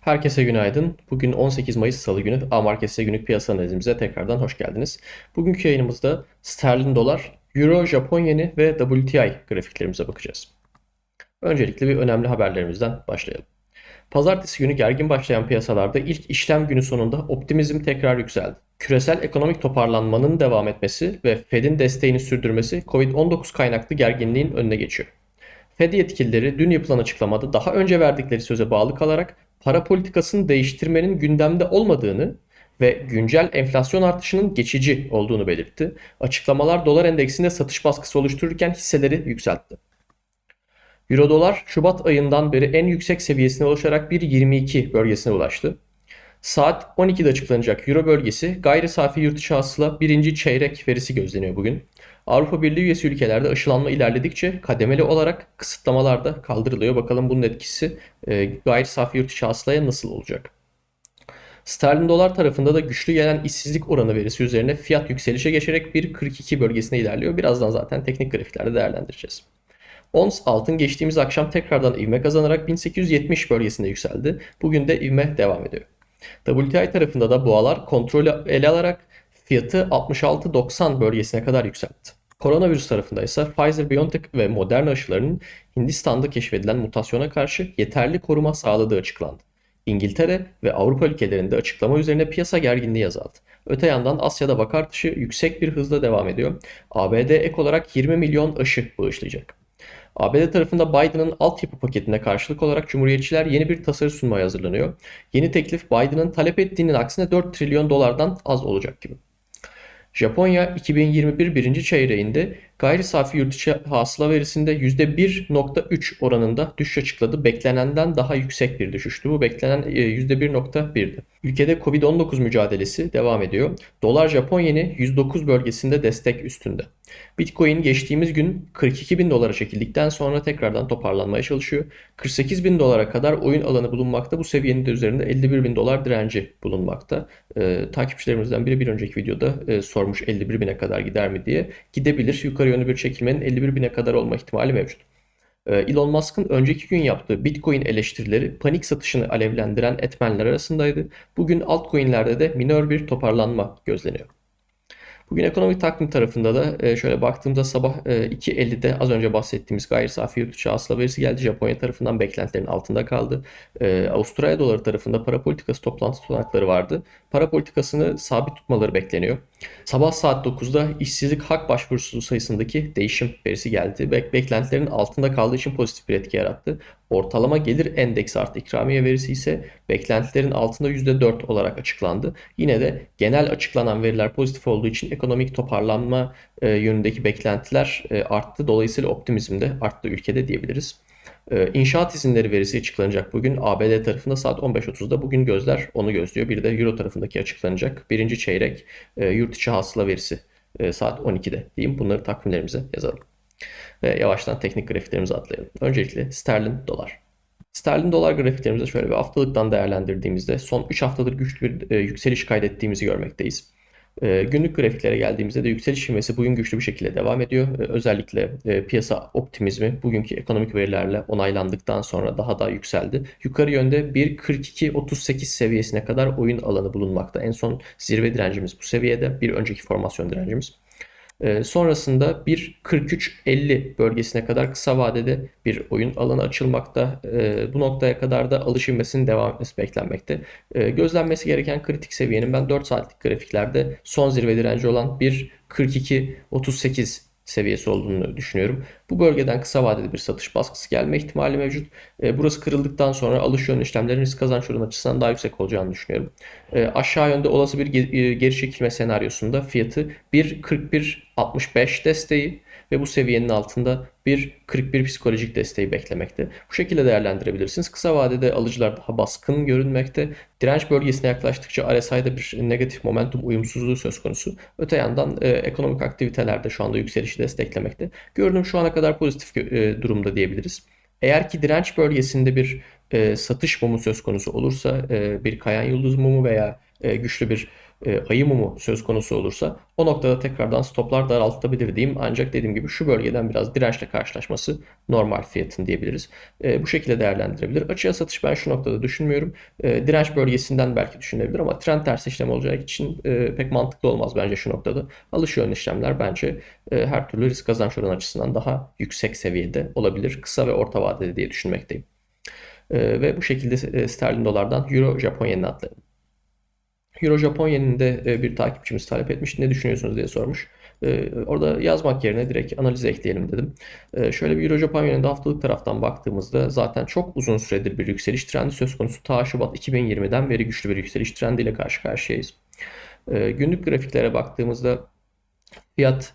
Herkese günaydın. Bugün 18 Mayıs Salı günü A-Markets'e günlük piyasa analizimize tekrardan hoş geldiniz. Bugünkü yayınımızda sterlin dolar, euro, Japon yeni ve WTI grafiklerimize bakacağız. Öncelikle bir önemli haberlerimizden başlayalım. Pazartesi günü gergin başlayan piyasalarda ilk işlem günü sonunda optimizm tekrar yükseldi. Küresel ekonomik toparlanmanın devam etmesi ve Fed'in desteğini sürdürmesi Covid-19 kaynaklı gerginliğin önüne geçiyor. Fed yetkilileri dün yapılan açıklamada daha önce verdikleri söze bağlı kalarak para politikasını değiştirmenin gündemde olmadığını ve güncel enflasyon artışının geçici olduğunu belirtti. Açıklamalar dolar endeksinde satış baskısı oluştururken hisseleri yükseltti. Euro dolar Şubat ayından beri en yüksek seviyesine ulaşarak 1.22 bölgesine ulaştı. Saat 12'de açıklanacak Euro bölgesi gayri safi yurt içi hasıla birinci çeyrek verisi gözleniyor bugün. Avrupa Birliği üyesi ülkelerde aşılanma ilerledikçe kademeli olarak kısıtlamalar da kaldırılıyor. Bakalım bunun etkisi e, gayri safi yurt içi hasılaya nasıl olacak? Sterlin dolar tarafında da güçlü gelen işsizlik oranı verisi üzerine fiyat yükselişe geçerek 1.42 bölgesine ilerliyor. Birazdan zaten teknik grafiklerde değerlendireceğiz. Ons altın geçtiğimiz akşam tekrardan ivme kazanarak 1870 bölgesinde yükseldi. Bugün de ivme devam ediyor. WTI tarafında da boğalar kontrolü ele alarak fiyatı 66.90 bölgesine kadar yükseltti. Koronavirüs tarafında ise Pfizer-BioNTech ve Moderna aşılarının Hindistan'da keşfedilen mutasyona karşı yeterli koruma sağladığı açıklandı. İngiltere ve Avrupa ülkelerinde açıklama üzerine piyasa gerginliği azaldı. Öte yandan Asya'da vaka yüksek bir hızla devam ediyor. ABD ek olarak 20 milyon aşı bağışlayacak. ABD tarafında Biden'ın altyapı paketine karşılık olarak Cumhuriyetçiler yeni bir tasarı sunmaya hazırlanıyor. Yeni teklif Biden'ın talep ettiğinin aksine 4 trilyon dolardan az olacak gibi. Japonya 2021 birinci çeyreğinde gayri safi yurt içi hasıla verisinde %1.3 oranında düşüş açıkladı. Beklenenden daha yüksek bir düşüştü. Bu beklenen %1.1'di. E, Ülkede Covid-19 mücadelesi devam ediyor. Dolar Japon yeni 109 bölgesinde destek üstünde. Bitcoin geçtiğimiz gün 42 bin dolara çekildikten sonra tekrardan toparlanmaya çalışıyor. 48 bin dolara kadar oyun alanı bulunmakta. Bu seviyenin de üzerinde 51 bin dolar direnci bulunmakta. Ee, takipçilerimizden biri bir önceki videoda e, sormuş 51 bine kadar gider mi diye. Gidebilir. Yukarı yönlü bir çekilmenin 51 bine kadar olma ihtimali mevcut. Ee, Elon Musk'ın önceki gün yaptığı Bitcoin eleştirileri panik satışını alevlendiren etmenler arasındaydı. Bugün altcoin'lerde de minör bir toparlanma gözleniyor. Bugün ekonomik takvim tarafında da e, şöyle baktığımda sabah 2.50'de e, az önce bahsettiğimiz gayri safi yurt içi hasıla verisi geldi. Japonya tarafından beklentilerin altında kaldı. E, Avustralya doları tarafında para politikası toplantı tutanakları vardı. Para politikasını sabit tutmaları bekleniyor. Sabah saat 9'da işsizlik hak başvurusu sayısındaki değişim verisi geldi. Bek beklentilerin altında kaldığı için pozitif bir etki yarattı. Ortalama gelir endeksi artı ikramiye verisi ise beklentilerin altında %4 olarak açıklandı. Yine de genel açıklanan veriler pozitif olduğu için ekonomik toparlanma e, yönündeki beklentiler e, arttı. Dolayısıyla optimizm de arttı ülkede diyebiliriz. E, inşaat izinleri verisi açıklanacak bugün. ABD tarafında saat 15.30'da bugün gözler onu gözlüyor. Bir de Euro tarafındaki açıklanacak. Birinci çeyrek e, yurt içi hasıla verisi e, saat 12'de diyeyim. Bunları takvimlerimize yazalım. Ve yavaştan teknik grafiklerimize atlayalım. Öncelikle sterlin dolar. Sterlin dolar grafiklerimizi şöyle bir haftalıktan değerlendirdiğimizde son 3 haftadır güçlü bir e, yükseliş kaydettiğimizi görmekteyiz. E, günlük grafiklere geldiğimizde de yükseliş ivmesi bugün güçlü bir şekilde devam ediyor. E, özellikle piyasa optimizmi bugünkü ekonomik verilerle onaylandıktan sonra daha da yükseldi. Yukarı yönde 1.42.38 seviyesine kadar oyun alanı bulunmakta. En son zirve direncimiz bu seviyede. Bir önceki formasyon direncimiz. E, sonrasında 1.43.50 bölgesine kadar kısa vadede bir oyun alanı açılmakta. E, bu noktaya kadar da alış ivmesinin devam etmesi beklenmekte. E, gözlenmesi gereken kritik seviyenin ben 4 saatlik grafiklerde son zirve direnci olan 1.42.38 seviyesi olduğunu düşünüyorum. Bu bölgeden kısa vadeli bir satış baskısı gelme ihtimali mevcut. E, burası kırıldıktan sonra alış yönlü işlemlerin risk kazanç oranı açısından daha yüksek olacağını düşünüyorum. E, aşağı yönde olası bir e, geri çekilme senaryosunda fiyatı 1.41.65 desteği ve bu seviyenin altında bir 41 psikolojik desteği beklemekte. Bu şekilde değerlendirebilirsiniz. Kısa vadede alıcılar daha baskın görünmekte. Direnç bölgesine yaklaştıkça RSI'de bir negatif momentum uyumsuzluğu söz konusu. Öte yandan e, ekonomik aktivitelerde şu anda yükselişi desteklemekte. Görünüm şu ana kadar pozitif e, durumda diyebiliriz. Eğer ki direnç bölgesinde bir e, satış mumu söz konusu olursa e, bir kayan yıldız mumu veya e, güçlü bir e, ayı mumu söz konusu olursa o noktada tekrardan stoplar daraltılabilir diyeyim. Ancak dediğim gibi şu bölgeden biraz dirençle karşılaşması normal fiyatın diyebiliriz. E, bu şekilde değerlendirebilir. Açığa satış ben şu noktada düşünmüyorum. E, direnç bölgesinden belki düşünebilir ama trend ters işlem olacağı için e, pek mantıklı olmaz bence şu noktada. Alış yönlü işlemler bence e, her türlü risk kazanç oranı açısından daha yüksek seviyede olabilir. Kısa ve orta vadede diye düşünmekteyim. E, ve bu şekilde e, sterlin dolardan euro Japon yenine atlayalım. Euro Japon yeninde e, bir takipçimiz talep etmiş. Ne düşünüyorsunuz diye sormuş. E, orada yazmak yerine direkt analize ekleyelim dedim. E, şöyle bir Euro Japon yeninde haftalık taraftan baktığımızda zaten çok uzun süredir bir yükseliş trendi söz konusu. Ta Şubat 2020'den beri güçlü bir yükseliş trendiyle karşı karşıyayız. Günlük grafiklere baktığımızda fiyat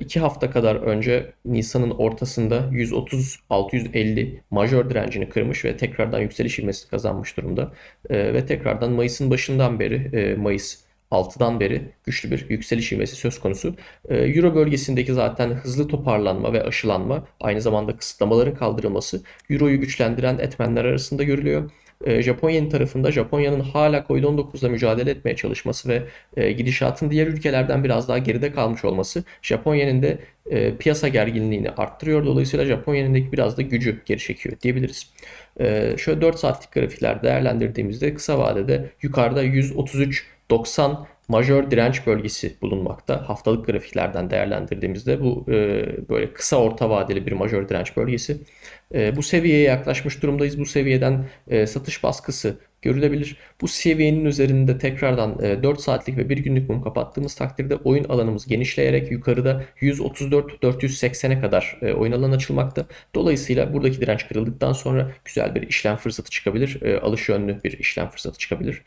2 hafta kadar önce Nisan'ın ortasında 130-650 majör direncini kırmış ve tekrardan yükseliş ivmesi kazanmış durumda. Ve tekrardan Mayıs'ın başından beri Mayıs 6'dan beri güçlü bir yükseliş ivmesi söz konusu. Euro bölgesindeki zaten hızlı toparlanma ve aşılanma aynı zamanda kısıtlamaların kaldırılması Euro'yu güçlendiren etmenler arasında görülüyor. E, Japonya'nın tarafında Japonya'nın hala Covid-19'la mücadele etmeye çalışması ve e, gidişatın diğer ülkelerden biraz daha geride kalmış olması Japonya'nın da e, piyasa gerginliğini arttırıyor. Dolayısıyla Japonya'nın biraz da gücü geri çekiyor diyebiliriz. Şöyle 4 saatlik grafikler değerlendirdiğimizde kısa vadede yukarıda 133.90 majör direnç bölgesi bulunmakta. Haftalık grafiklerden değerlendirdiğimizde bu e, böyle kısa orta vadeli bir majör direnç bölgesi. E, bu seviyeye yaklaşmış durumdayız. Bu seviyeden e, satış baskısı görülebilir. Bu seviyenin üzerinde tekrardan 4 e, saatlik ve 1 günlük mum kapattığımız takdirde oyun alanımız genişleyerek yukarıda 134-480'e kadar e, oyun alanı açılmakta. Dolayısıyla buradaki direnç kırıldıktan sonra güzel bir işlem fırsatı çıkabilir. E, alış yönlü bir işlem fırsatı çıkabilir.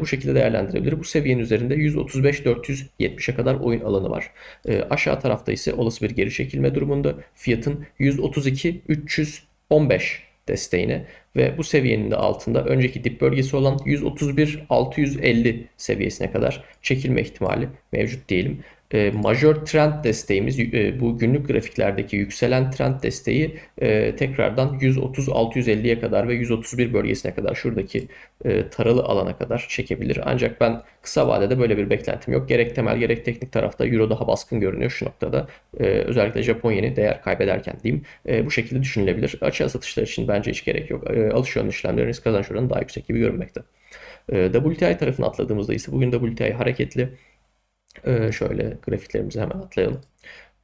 Bu şekilde değerlendirebilir. Bu seviyenin üzerinde 135-470'e kadar oyun alanı var. Aşağı tarafta ise olası bir geri çekilme durumunda fiyatın 132-315 desteğine ve bu seviyenin de altında önceki dip bölgesi olan 131-650 seviyesine kadar çekilme ihtimali mevcut diyelim e, majör trend desteğimiz e, bu günlük grafiklerdeki yükselen trend desteği e, tekrardan 130-650'ye kadar ve 131 bölgesine kadar şuradaki e, taralı alana kadar çekebilir. Ancak ben kısa vadede böyle bir beklentim yok. Gerek temel gerek teknik tarafta Euro daha baskın görünüyor şu noktada. E, özellikle Japon yeni değer kaybederken diyeyim. E, bu şekilde düşünülebilir. Açığa satışlar için bence hiç gerek yok. E, alış yönlü işlemlerin risk kazanç oranı daha yüksek gibi görünmekte. E, WTI tarafına atladığımızda ise bugün WTI hareketli. Ee, şöyle grafiklerimizi hemen atlayalım.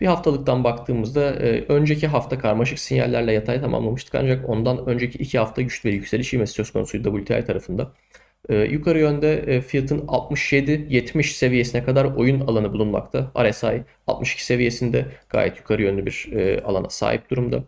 Bir haftalıktan baktığımızda e, önceki hafta karmaşık sinyallerle yatay tamamlamıştık ancak ondan önceki iki hafta güçlü bir yükseliş ivmesi söz konusuydu WTI tarafında. E, yukarı yönde e, fiyatın 67-70 seviyesine kadar oyun alanı bulunmakta. RSI 62 seviyesinde gayet yukarı yönlü bir e, alana sahip durumda.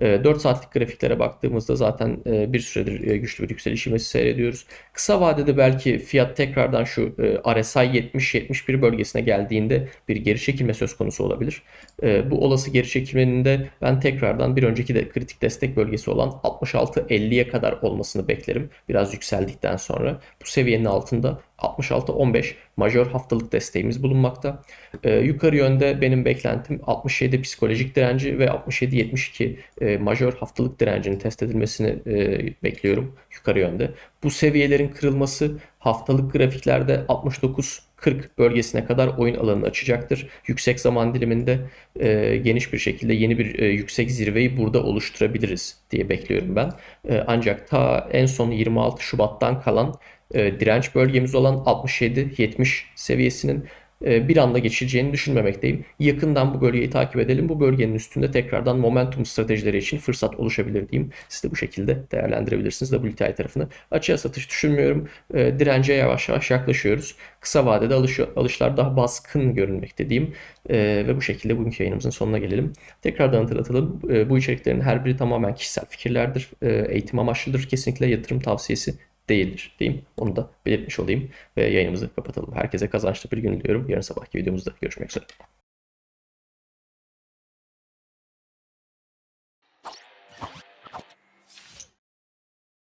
4 ee, saatlik grafiklere baktığımızda zaten e, bir süredir e, güçlü bir yükseliş ivmesi seyrediyoruz. Kısa vadede belki fiyat tekrardan şu e, RSI 70-71 bölgesine geldiğinde bir geri çekilme söz konusu olabilir. Bu olası geri çekilmenin de ben tekrardan bir önceki de kritik destek bölgesi olan 66-50'ye kadar olmasını beklerim. Biraz yükseldikten sonra bu seviyenin altında 66-15 majör haftalık desteğimiz bulunmakta. Ee, yukarı yönde benim beklentim 67 psikolojik direnci ve 67-72 e, majör haftalık direncinin test edilmesini e, bekliyorum yukarı yönde. Bu seviyelerin kırılması haftalık grafiklerde 69 40 bölgesine kadar oyun alanını açacaktır. Yüksek zaman diliminde e, geniş bir şekilde yeni bir e, yüksek zirveyi burada oluşturabiliriz diye bekliyorum ben. E, ancak ta en son 26 Şubat'tan kalan e, direnç bölgemiz olan 67-70 seviyesinin e, bir anda geçileceğini düşünmemekteyim. Yakından bu bölgeyi takip edelim. Bu bölgenin üstünde tekrardan momentum stratejileri için fırsat oluşabilir diyeyim. Siz de bu şekilde değerlendirebilirsiniz WTI tarafını. Açığa satış düşünmüyorum. E, dirence yavaş yavaş yaklaşıyoruz. Kısa vadede alış, alışlar daha baskın görünmekte diyeyim. Ve bu şekilde bugünkü yayınımızın sonuna gelelim. Tekrardan hatırlatalım. Bu içeriklerin her biri tamamen kişisel fikirlerdir. Eğitim amaçlıdır. Kesinlikle yatırım tavsiyesi değildir diyeyim. Onu da belirtmiş olayım ve yayınımızı kapatalım. Herkese kazançlı bir gün diliyorum. Yarın sabahki videomuzda görüşmek üzere.